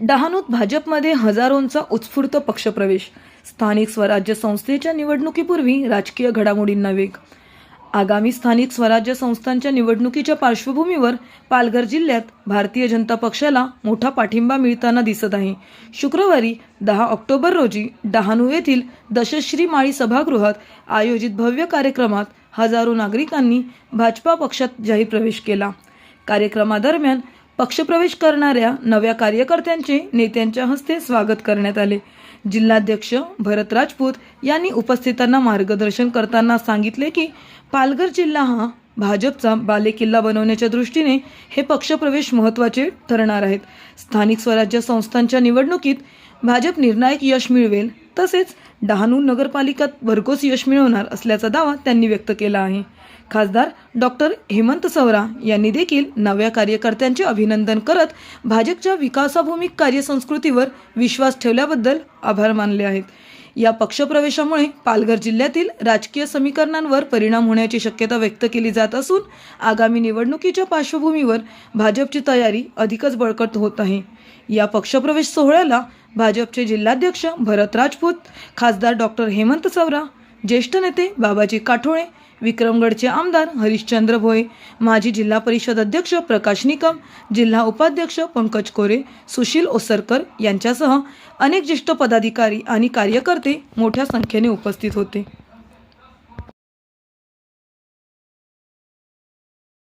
डहाणूत भाजपमध्ये हजारोंचा उत्स्फूर्त पक्षप्रवेश. स्थानिक स्वराज्य संस्थेच्या निवडणुकीपूर्वी राजकीय घडामोडींना वेग आगामी स्थानिक स्वराज्य संस्थांच्या निवडणुकीच्या पार्श्वभूमीवर पालघर जिल्ह्यात भारतीय जनता पक्षाला मोठा पाठिंबा मिळताना दिसत आहे. शुक्रवारी दहा ऑक्टोबर रोजी डहाणू येथील दशश्री माळी सभागृहात आयोजित भव्य कार्यक्रमात हजारो नागरिकांनी भाजपा पक्षात जाहीर प्रवेश केला. कार्यक्रमादरम्यान पक्षप्रवेश करणाऱ्या नव्या कार्यकर्त्यांचे नेत्यांच्या हस्ते स्वागत करण्यात आले. जिल्हाध्यक्ष भरत राजपूत यांनी उपस्थितांना मार्गदर्शन करताना सांगितले की पालघर जिल्हा हा भाजपचा बालेकिल्ला बनवण्याच्या दृष्टीने हे पक्षप्रवेश महत्त्वाचे ठरणार आहेत. स्थानिक स्वराज्य संस्थांच्या निवडणुकीत भाजप निर्णायक यश मिळवेल तसेच डहाणू नगरपालिकात भरघोस यश मिळवणार असल्याचा दावा त्यांनी व्यक्त केला आहे. खासदार डॉक्टर हेमंत सवरा यांनी देखील नव्या कार्यकर्त्यांचे अभिनंदन करत भाजपच्या विकासाभूमिक कार्यसंस्कृतीवर विश्वास ठेवल्याबद्दल आभार मानले आहेत. या पक्षप्रवेशामुळे पालघर जिल्ह्यातील राजकीय समीकरणांवर परिणाम होण्याची शक्यता व्यक्त केली जात असून आगामी निवडणुकीच्या पार्श्वभूमीवर भाजपची तयारी अधिकच बळकट होत आहे. या पक्षप्रवेश सोहळ्याला भाजपचे जिल्हाध्यक्ष भरत राजपूत खासदार डॉक्टर हेमंत सवरा ज्येष्ठ नेते बाबाजी काठोळे विक्रमगडचे आमदार हरिश्चंद्र भोये माजी जिल्हा परिषद अध्यक्ष प्रकाश निकम जिल्हा उपाध्यक्ष पंकज कोरे सुशील ओसरकर यांच्यासह अनेक ज्येष्ठ पदाधिकारी आणि कार्यकर्ते मोठ्या संख्येने उपस्थित होते.